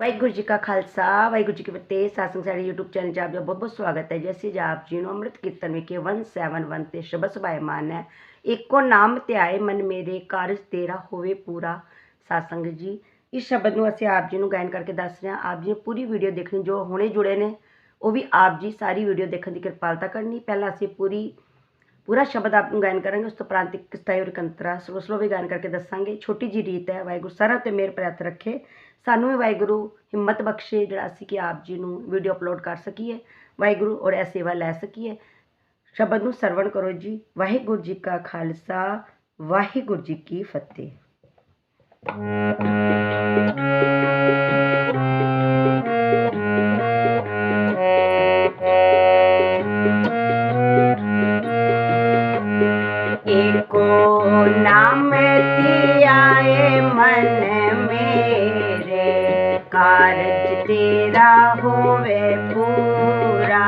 ਵਾਹਿਗੁਰੂ ਜੀ ਕਾ ਖਾਲਸਾ, ਵਾਹਿਗੁਰੂ ਜੀ ਕੀ ਫਤਿਹ, ਸਾਸੰਗ ਸਾਡੇ YouTube channel 'ਚ ਆਪ ਜੀ ਦਾ ਬਹੁਤ ਬਹੁਤ ਸਵਾਗਤ ਹੈ ਜੀ। ਅਸੀਂ ਜੀ ਆਪ ਜੀ ਨੂੰ ਅੰਮ੍ਰਿਤ ਕੀਰਤਨ ਵਿਖੇ 171 ਤੇ ਸ਼ਬਦ ਸਬਾਇਮਾਨ ਹੈ। ਇੱਕੋ ਨਾਮ ਧਿਆਏ ਮਨ ਮੇਰੇ ਕਾਰਜ ਤੇਰਾ ਹੋਵੇ ਪੂਰਾ, ਸਾਸੰਗ ਜੀ। ਇਸ ਸ਼ਬਦ ਨੂੰ ਅਸੀਂ ਆਪ ਜੀ ਨੂੰ ਗਾਇਨ ਕਰਕੇ ਦੱਸ ਰਹੇ ਹਾਂ। ਆਪ ਜੀ ਨੇ ਪੂਰੀ ਵੀਡੀਓ ਦੇਖਣੀ, ਜੋ ਹੁਣੇ ਜੁੜੇ ਨੇ, ਉਹ ਵੀ ਆਪ ਜੀ ਸਾਰੀ ਵੀਡੀਓ ਦੇਖਣ ਦੀ ਕਿਰਪਾਲਤਾ ਕਰਨੀ। ਪਹਿਲਾਂ ਅਸੀਂ ਪੂਰੀ, ਪੂਰਾ ਸ਼ਬਦ ਆਪ ਨੂੰ ਗਾਇਨ ਕਰਾਂਗੇ, ਉਸ ਤੋਂ ਉਪਰੰਤ ਇੱਕ ਸਤਾਈ ਕੰਤਰਾ ਸਲੋ ਸਲੋ ਵੀ ਗਾਇਨ ਕਰਕੇ ਦੱਸਾਂਗੇ। ਛੋਟੀ ਜੀ ਰੀਤ ਹੈ। ਵਾਹਿਗੁਰੂ ਸਾਰਾ ਤੇ ਮੇਰ ਪਰ ਰੱਖੇ। ਸਾਨੂੰ ਵੀ ਵਾਹਿਗੁਰੂ ਹਿੰਮਤ ਬਖਸ਼ੇ ਜਿਹੜਾ ਅਸੀਂ ਕਿ ਆਪ ਜੀ ਨੂੰ ਵੀਡੀਓ ਅਪਲੋਡ ਕਰ ਸਕੀਏ, ਵਾਹਿਗੁਰੂ ਔਰ ਇਹ ਸੇਵਾ ਲੈ ਸਕੀਏ। ਸ਼ਬਦ ਨੂੰ ਸਰਵਣ ਕਰੋ ਜੀ। ਵਾਹਿਗੁਰੂ ਜੀ ਕਾ ਖਾਲਸਾ, ਵਾਹਿਗੁਰੂ ਜੀ ਕੀ ਫਤਿਹ। तेरा होवे पूरा।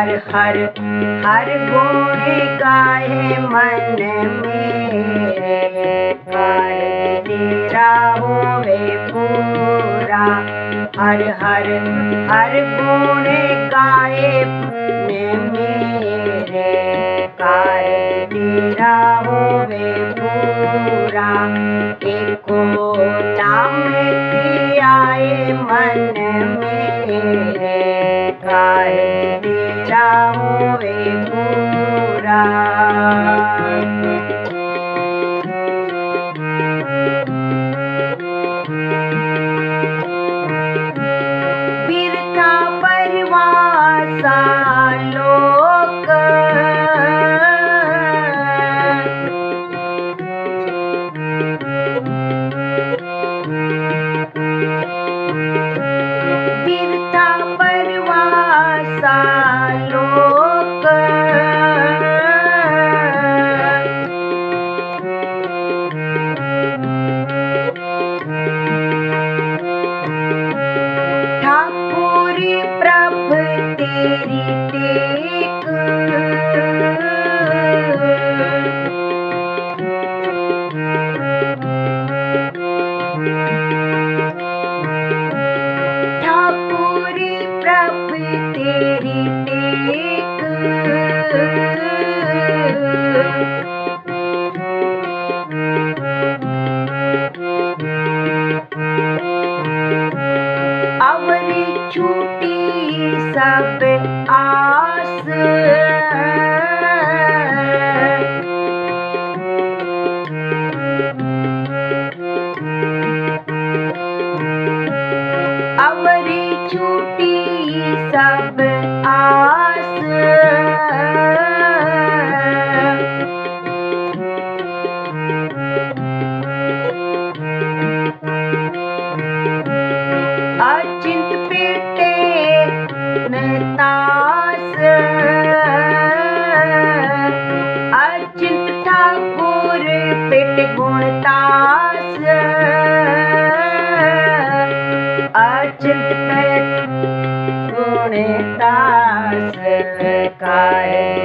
हर हर हर गुण गाए मन मेरे। कारज तेरा होवे पूरा। हर हर हर गुण गाए मेरे। कारज तेरा होवे पूरा। एको नाम धियाए मन मेरे। तेरी टेक ठाकुर पेट गुणतास अचिंत पेट गुणतास कार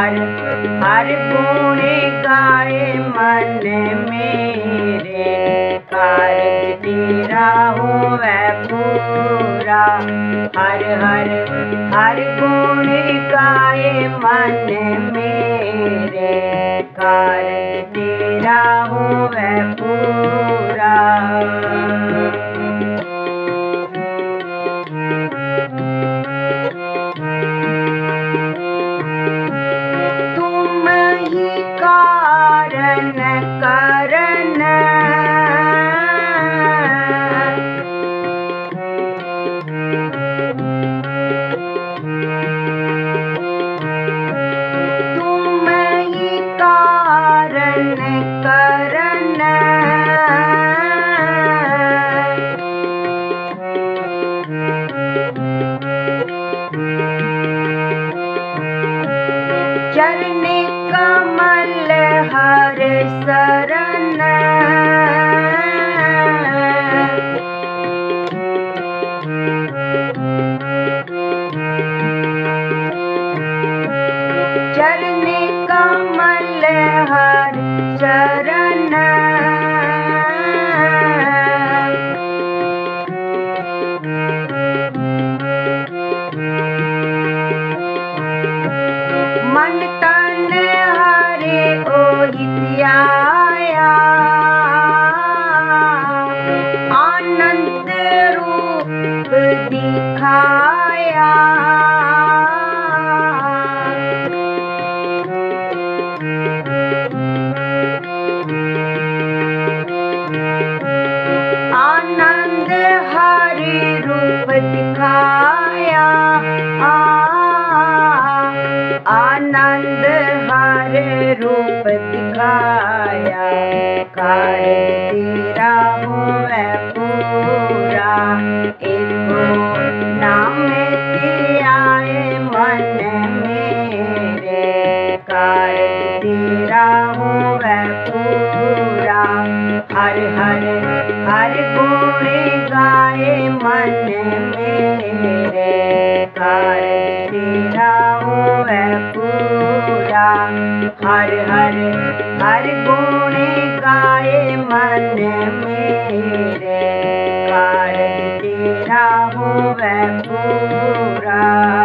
हर हर गुण गाए मन मेरे। कारज तेरा होवे पूरा। हर हर हर गुण गाए मन मेरे। कारज तेरा होवे पूरा। conectar. हर हर हर गुण गाए मन मेरे कारज तेरा हो पूरा।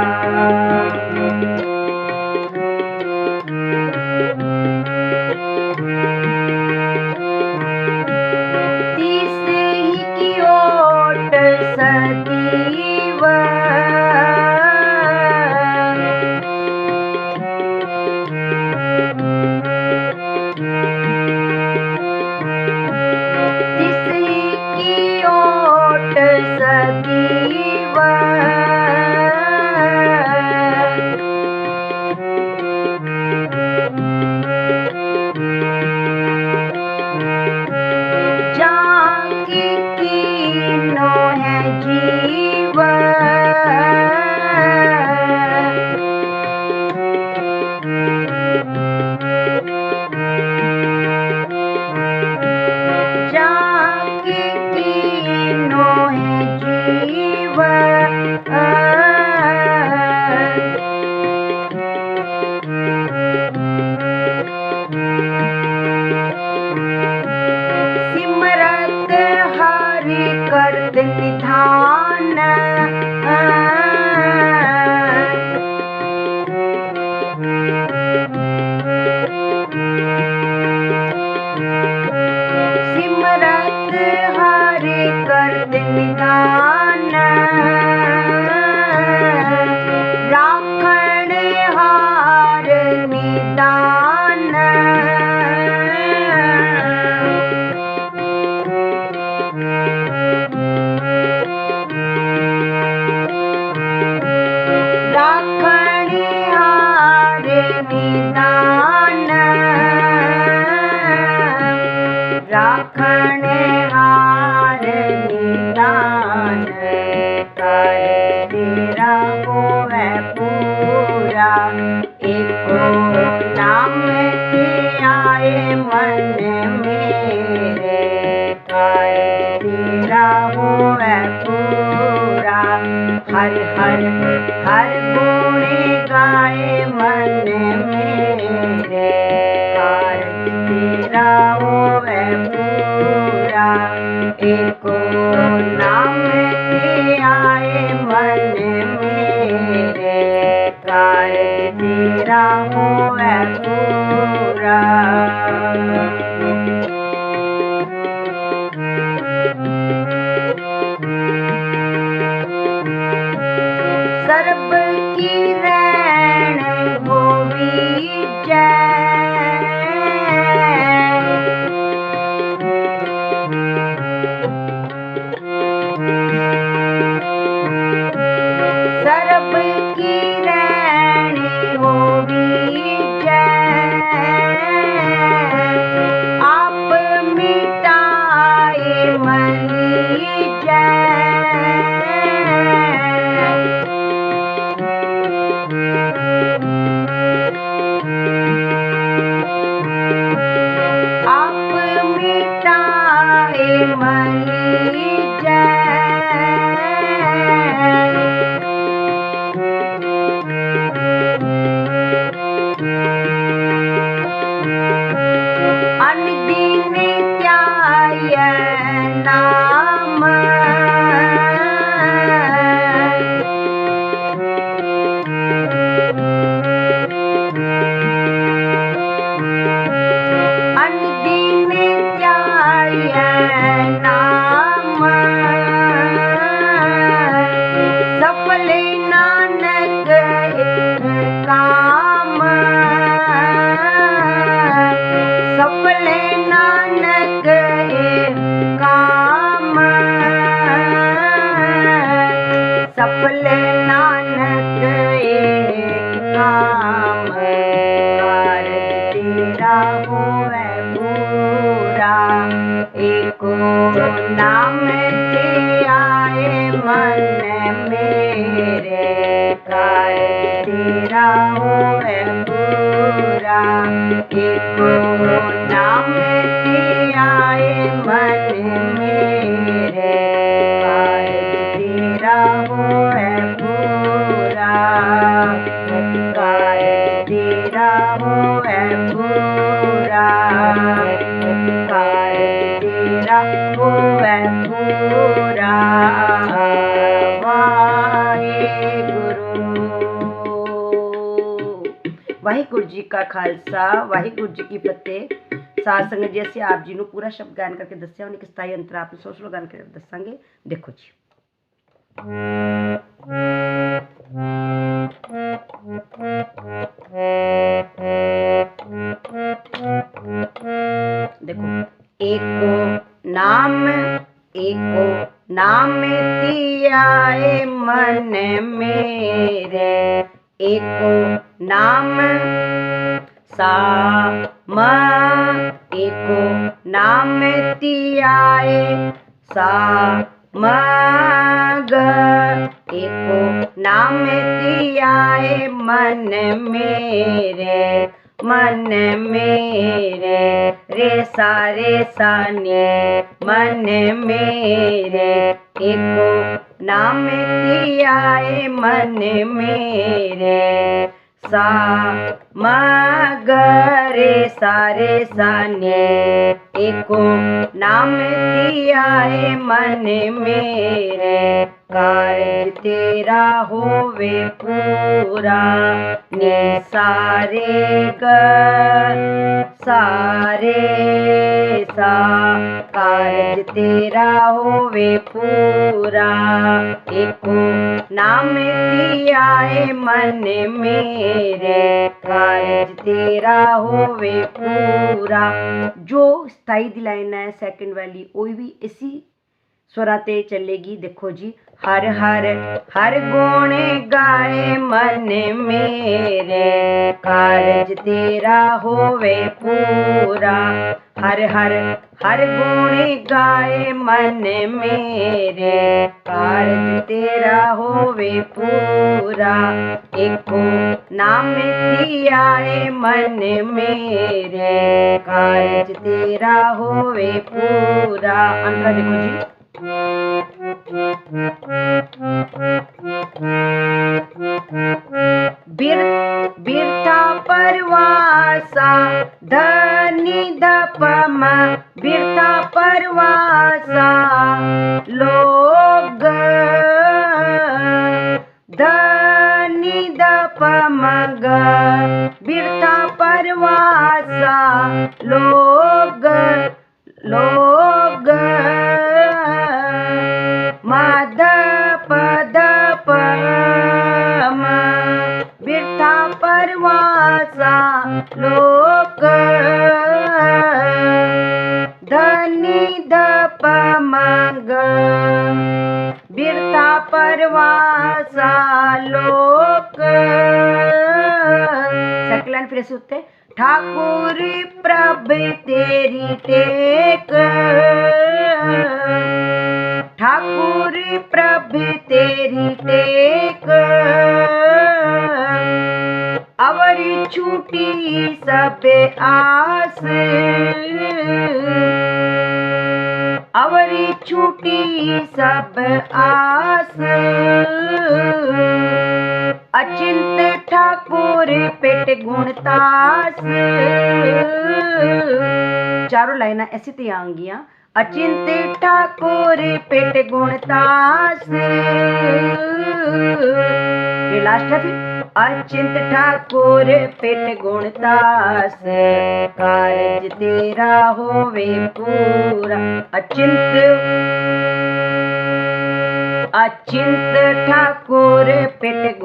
Bye. एको नाम के आए मन मेरे। कार्य तेरा हो पूरा। पूरा ਕਾ ਖਾਲਸਾ ਵਾਹਿਗੁਰੂ ਜੀ ਕੀ ਫਤਿਹ ਸਾਧ ਸੰਗਤ ਜੀ ਅਸੀਂ ਆਪ ਜੀ ਨੂੰ ਪੂਰਾ ਸ਼ਬਦ ਗਾਇਨ ਕਰਕੇ ਦੱਸਿਆ ਉਹਨੇ ਕਿਸ ਤਰ੍ਹਾਂ ਅੰਤਰ ਆਪ ਨੂੰ ਸੋਸ਼ਲ ਗਾਇਨ ਕਰਕੇ ਦੱਸਾਂਗੇ ਦੇਖੋ ਜੀ देखो एको नाम एको नाम तियाए मन मेरे एको नाम सा म एको नाम तियाए सा म ग एको नाम तियाए मन मेरे मन मेरे, रे सारे साने मन मेरे, एको नाम तियाए मन मेरे सा मगरे सारे साने एको नाम तियाए मन मेरे। कार्य तेरा होवे पूरा। ने सारे ग, सारे सा। कारज तेरा होवे पूरा। एको नाम दिया है मन मेरे। कारज तेरा होवे पूरा। जो स्थायी दिलाइन है सेकंड वाली, वो भी इसी स्वरा चलेगी। देखो जी हर हर हर गुण गाए मन मेरे। कारज तेरा होवे पूरा। हर हर हर गुण गाए मन मेरे। कारज तेरा होवे पूरा। एको नाम दियाए मन मेरे। कारज तेरा होवे पूरा। अंतरा देखो जी। बिर बिरता परवासा धनी दपमा बिरता परवाचा लोक. धनी दप मग. बिरता परवाचा लोक. सकलन फिर सुते उत्ते प्रभ तेरी टेक. ठाकुरी प्रभ तेरी टेक. छूटी सब आस। अवरी छूटी सब आस। अचिंत ठाकुर पेट गुणतास चारों लाइना ऐसी ते आंगियाँ। अचिंत ठाकुर पेट गुणतास लास्ट है फिर। अचिंत ठाकुर पिट गुणदास कारज तेरा होवे पूरा। अचिंत अचिंत ठाकुर पिट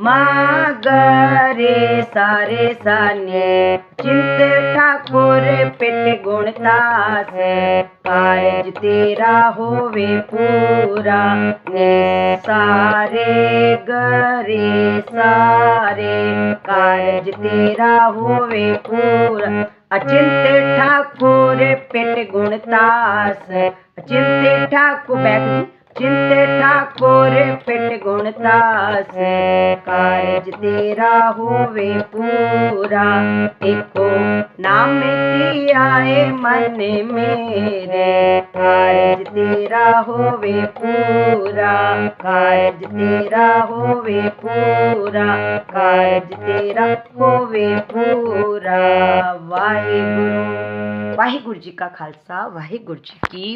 मागरे सारे साने चित ठाकुर पिट गुणता से। तेरा होवे पूरा ने। सारे गरे सारे। आज तेरा होवे पूरा। अचिंत ठाकुर पिट गुण से। अचिंत ठाकुर बैग चिंते ठाकुर पिट गुणतास कारज तेरा होवे पूरा। इको नाम आए मन मेरे, कारज तेरा होवे पूरा। कारज तेरा होवे पूरा, कारज तेरा होवे पूरा। वाहिगुरु। वाहिगुरु जी का खालसा, वाहिगुरु जी की